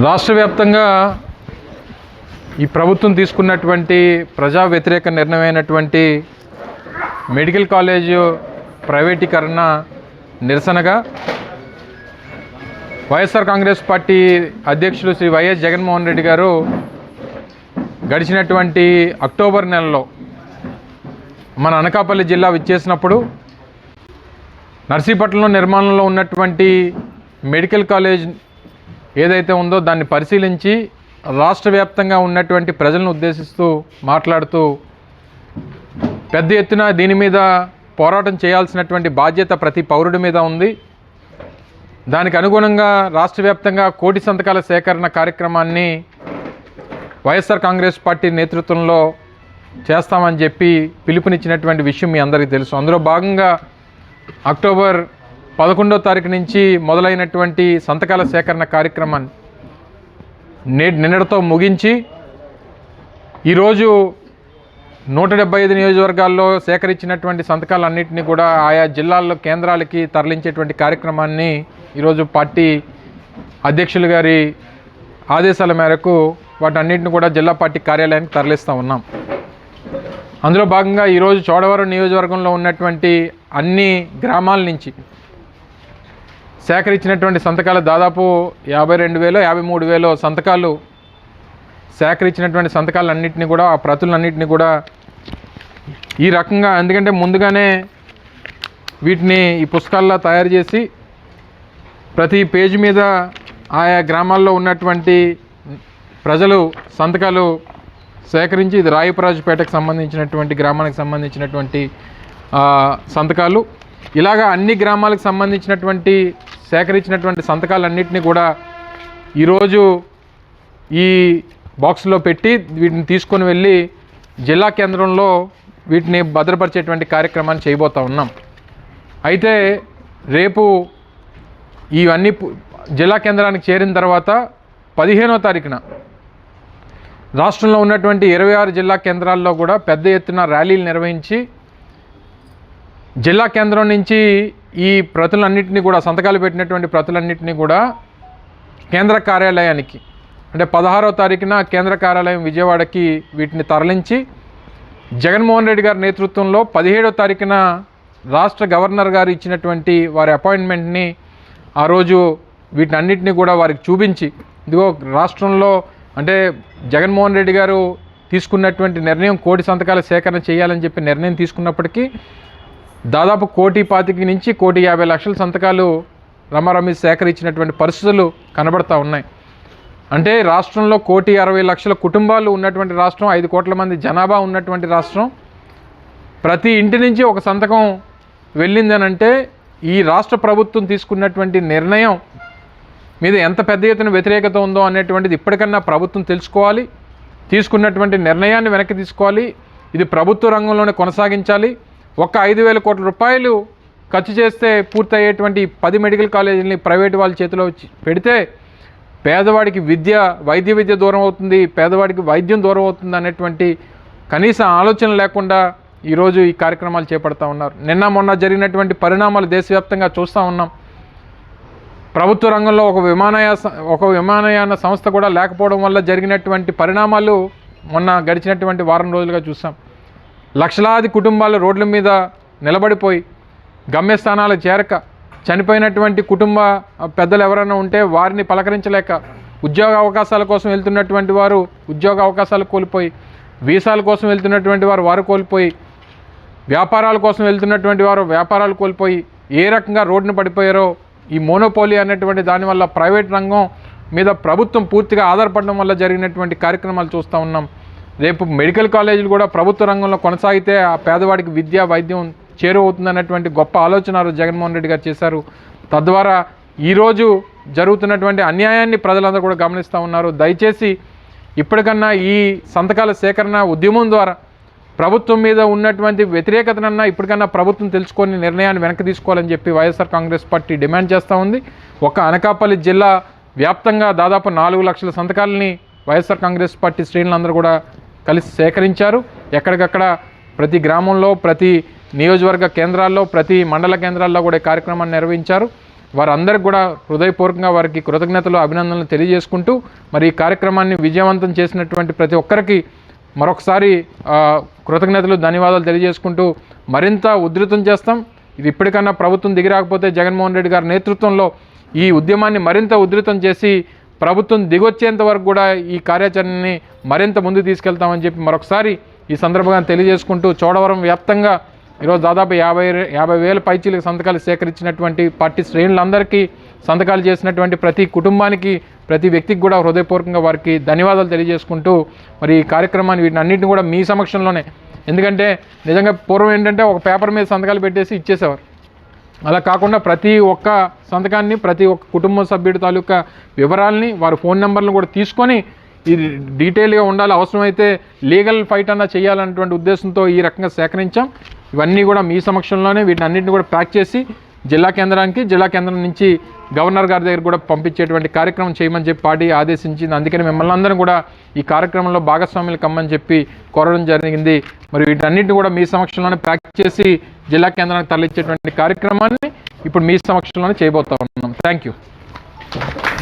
రాష్ట్ర వ్యాప్తంగా ఈ ప్రభుత్వం తీసుకున్నటువంటి ప్రజా వ్యతిరేక నిర్ణయమైనటువంటి మెడికల్ కాలేజ్ ప్రైవేటీకరణ నిరసనగా వైఎస్ఆర్ కాంగ్రెస్ పార్టీ అధ్యక్షులు శ్రీ వైఎస్ జగన్మోహన్ రెడ్డి గారు గడిచినటువంటి అక్టోబర్ నెలలో మన అనకాపల్లి జిల్లా విచ్చేసినప్పుడు నర్సీపట్నంలో నిర్మాణంలో ఉన్నటువంటి మెడికల్ కాలేజ్ ఏదైతే ఉందో దాన్ని పరిశీలించి రాష్ట్ర వ్యాప్తంగా ఉన్నటువంటి ప్రజలను ఉద్దేశిస్తూ మాట్లాడుతూ పెద్ద ఎత్తున దీని మీద పోరాటం చేయాల్సినటువంటి బాధ్యత ప్రతి పౌరుడి మీద ఉంది. దానికి అనుగుణంగా రాష్ట్ర వ్యాప్తంగా కోటి సంతకాల సేకరణ కార్యక్రమాన్ని వైఎస్ఆర్ కాంగ్రెస్ పార్టీ నేతృత్వంలో చేస్తామని చెప్పి పిలుపునిచ్చినటువంటి విషయం మీ అందరికీ తెలుసు. అందులో భాగంగా అక్టోబర్ పదకొండో తారీఖు నుంచి మొదలైనటువంటి సంతకాల సేకరణ కార్యక్రమాన్ని నే నిన్నటితో ముగించి ఈరోజు నూట డెబ్బై ఐదు నియోజకవర్గాల్లో సేకరించినటువంటి సంతకాలన్నింటినీ కూడా ఆయా జిల్లాల్లో కేంద్రాలకి తరలించేటువంటి కార్యక్రమాన్ని ఈరోజు పార్టీ అధ్యక్షులు గారి ఆదేశాల మేరకు వాటన్నిటిని కూడా జిల్లా పార్టీ కార్యాలయానికి తరలిస్తూ ఉన్నాం. అందులో భాగంగా ఈరోజు చోడవరం నియోజకవర్గంలో ఉన్నటువంటి అన్ని గ్రామాల నుంచి సేకరించినటువంటి సంతకాలు దాదాపు యాభై రెండు వేలు యాభై మూడు వేలు సంతకాలు సేకరించినటువంటి సంతకాలన్నింటినీ కూడా ఆ ప్రతులన్నింటినీ కూడా ఈ రకంగా ఎందుకంటే ముందుగానే వీటిని ఈ పుస్తకాల్లో తయారు చేసి ప్రతి పేజీ మీద ఆయా గ్రామాల్లో ఉన్నటువంటి ప్రజలు సంతకాలు సేకరించి ఇది రాయపరాజుపేటకు సంబంధించినటువంటి గ్రామానికి సంబంధించినటువంటి సంతకాలు. ఇలాగా అన్ని గ్రామాలకు సంబంధించినటువంటి సేకరించినటువంటి సంతకాలన్నింటినీ కూడా ఈరోజు ఈ బాక్స్లో పెట్టి వీటిని తీసుకొని వెళ్ళి జిల్లా కేంద్రంలో వీటిని భద్రపరిచేటువంటి కార్యక్రమాన్ని చేయబోతూ ఉన్నాం. అయితే రేపు ఇవన్నీ జిల్లా కేంద్రానికి చేరిన తర్వాత పదిహేనో తారీఖున రాష్ట్రంలో ఉన్నటువంటి ఇరవై ఆరు జిల్లా కేంద్రాల్లో కూడా పెద్ద ఎత్తున ర్యాలీలు నిర్వహించి జిల్లా కేంద్రం నుంచి ఈ ప్రతులన్నింటినీ కూడా సంతకాలు పెట్టినటువంటి ప్రతులన్నింటినీ కూడా కేంద్ర కార్యాలయానికి అంటే పదహారో తారీఖున కేంద్ర కార్యాలయం విజయవాడకి వీటిని తరలించి జగన్మోహన్ రెడ్డి గారి నేతృత్వంలో పదిహేడో తారీఖున రాష్ట్ర గవర్నర్ గారు ఇచ్చినటువంటి వారి అపాయింట్మెంట్ని ఆ రోజు వీటిని అన్నింటినీ కూడా వారికి చూపించి ఇదిగో రాష్ట్రంలో అంటే జగన్మోహన్ రెడ్డి గారు తీసుకున్నటువంటి నిర్ణయం కోటి సంతకాల సేకరణ చేయాలని చెప్పి నిర్ణయం తీసుకున్నప్పటికీ దాదాపు కోటి పాతికి నుంచి కోటి యాభై లక్షల సంతకాలు రమారమి సేకరించినటువంటి పరిస్థితులు కనబడతా ఉన్నాయి. అంటే రాష్ట్రంలో కోటి అరవై లక్షల కుటుంబాలు ఉన్నటువంటి రాష్ట్రం ఐదు కోట్ల మంది జనాభా ఉన్నటువంటి రాష్ట్రం. ప్రతి ఇంటి నుంచి ఒక సంతకం వెళ్ళిందనంటే ఈ రాష్ట్ర ప్రభుత్వం తీసుకున్నటువంటి నిర్ణయం మీద ఎంత పెద్ద ఎత్తున వ్యతిరేకత ఉందో అనేటువంటిది ఇప్పటికన్నా ప్రభుత్వం తెలుసుకోవాలి. తీసుకున్నటువంటి నిర్ణయాన్ని వెనక్కి తీసుకోవాలి. ఇది ప్రభుత్వ రంగంలోనే కొనసాగించాలి. ఒక్క ఐదు వేల కోట్ల రూపాయలు ఖర్చు చేస్తే పూర్తయ్యేటువంటి పది మెడికల్ కాలేజీలని ప్రైవేట్ వాళ్ళ చేతిలో పెడితే పేదవాడికి విద్య వైద్య విద్య దూరం అవుతుంది పేదవాడికి వైద్యం దూరం అవుతుంది అనేటువంటి కనీస ఆలోచన లేకుండా ఈరోజు ఈ కార్యక్రమాలు చేపడతా ఉన్నారు. నిన్న మొన్న జరిగినటువంటి పరిణామాలు దేశవ్యాప్తంగా చూస్తూ ఉన్నాం. ప్రభుత్వ రంగంలో ఒక విమానయాస ఒక విమానయాన సంస్థ కూడా లేకపోవడం వల్ల జరిగినటువంటి పరిణామాలు మొన్న గడిచినటువంటి వారం రోజులుగా చూసాం. లక్షలాది కుటుంబాలు రోడ్ల మీద నిలబడిపోయి గమ్యస్థానాలు చేరక చనిపోయినటువంటి కుటుంబ పెద్దలు ఎవరైనా ఉంటే వారిని పలకరించలేక ఉద్యోగ అవకాశాల కోసం వెళ్తున్నటువంటి వారు ఉద్యోగ అవకాశాలు కోల్పోయి వీసాల కోసం వెళ్తున్నటువంటి వారు వారు కోల్పోయి వ్యాపారాల కోసం వెళ్తున్నటువంటి వారు వ్యాపారాలు కోల్పోయి ఏ రకంగా రోడ్డున పడిపోయారో ఈ మోనోపోలీ అనేటువంటి దానివల్ల ప్రైవేట్ రంగం మీద ప్రభుత్వం పూర్తిగా ఆధారపడడం వల్ల జరిగినటువంటి కార్యక్రమాలు చూస్తూ ఉన్నాం. రేపు మెడికల్ కాలేజీలు కూడా ప్రభుత్వ రంగంలో కొనసాగితే ఆ పేదవాడికి విద్య వైద్యం చేరువవుతుందన్నటువంటి గొప్ప ఆలోచన జగన్మోహన్ రెడ్డి గారు చేశారు. తద్వారా ఈరోజు జరుగుతున్నటువంటి అన్యాయాన్ని ప్రజలందరూ కూడా గమనిస్తూ ఉన్నారు. దయచేసి ఇప్పటికన్నా ఈ సంతకాల సేకరణ ఉద్యమం ద్వారా ప్రభుత్వం మీద ఉన్నటువంటి వ్యతిరేకతనన్నా ఇప్పటికన్నా ప్రభుత్వం తెలుసుకొని నిర్ణయాన్ని వెనక్కి తీసుకోవాలని చెప్పి వైఎస్ఆర్ కాంగ్రెస్ పార్టీ డిమాండ్ చేస్తూ ఉంది. ఒక అనకాపల్లి జిల్లా వ్యాప్తంగా దాదాపు నాలుగు లక్షల సంతకాలని వైఎస్ఆర్ కాంగ్రెస్ పార్టీ శ్రేణులందరూ కూడా కలిసి సేకరించారు. ఎక్కడికక్కడ ప్రతి గ్రామంలో ప్రతి నియోజకవర్గ కేంద్రాల్లో ప్రతి మండల కేంద్రాల్లో కూడా కార్యక్రమాన్ని నిర్వహించారు. వారందరికి కూడా హృదయపూర్వకంగా వారికి కృతజ్ఞతలు అభినందనలు తెలియజేసుకుంటూ మరి ఈ కార్యక్రమాన్ని విజయవంతం చేసినటువంటి ప్రతి ఒక్కరికి మరొకసారి కృతజ్ఞతలు ధన్యవాదాలు తెలియజేసుకుంటూ మరింత ఉధృతం చేస్తాం. ఇది ఇప్పటికన్నా ప్రభుత్వం దిగిరాకపోతే జగన్మోహన్ రెడ్డి గారి నేతృత్వంలో ఈ ఉద్యమాన్ని మరింత ఉధృతం చేసి ప్రభుత్వం దిగొచ్చేంత వరకు కూడా ఈ కార్యాచరణని మరింత ముందు తీసుకెళ్తామని చెప్పి మరొకసారి ఈ సందర్భంగా తెలియజేసుకుంటూ చోడవరం వ్యాప్తంగా ఈరోజు దాదాపు యాభై యాభై వేల పైచీలకు సంతకాలు సేకరించినటువంటి పార్టీ శ్రేణులందరికీ సంతకాలు చేసినటువంటి ప్రతి కుటుంబానికి ప్రతి వ్యక్తికి కూడా హృదయపూర్వకంగా వారికి ధన్యవాదాలు తెలియజేసుకుంటూ మరి ఈ కార్యక్రమాన్ని వీటిని అన్నింటిని కూడా మీ సమక్షంలోనే. ఎందుకంటే నిజంగా పూర్వం ఏంటంటే ఒక పేపర్ మీద సంతకాలు పెట్టేసి ఇచ్చేసేవారు. అలా కాకుండా ప్రతి ఒక్క సంతకాన్ని ప్రతి ఒక్క కుటుంబ సభ్యుడి తాలూకా వివరాలని వారి ఫోన్ నెంబర్లను కూడా తీసుకొని ఇది డీటెయిల్గా ఉండాలి. అవసరమైతే లీగల్ ఫైట్ అన్నా చేయాలన్నటువంటి ఉద్దేశంతో ఈ రకంగా సేకరించాం. ఇవన్నీ కూడా మీ సమక్షంలోనే వీటిని అన్నింటిని కూడా ప్యాక్ చేసి జిల్లా కేంద్రానికి జిల్లా కేంద్రం నుంచి గవర్నర్ గారి దగ్గర కూడా పంపించేటువంటి కార్యక్రమం చేయమని చెప్పి పార్టీ ఆదేశించింది. అందుకని మిమ్మల్ని అందరం కూడా ఈ కార్యక్రమంలో భాగస్వాములు కమ్మని చెప్పి కోరడం జరిగింది. మరి వీటన్నిటిని కూడా మీ సమక్షంలోనే ప్యాక్ చేసి జిల్లా కేంద్రానికి తరలించేటువంటి కార్యక్రమాన్ని ఇప్పుడు మీ సమక్షంలోనే చేయబోతా ఉన్నాం. Thank you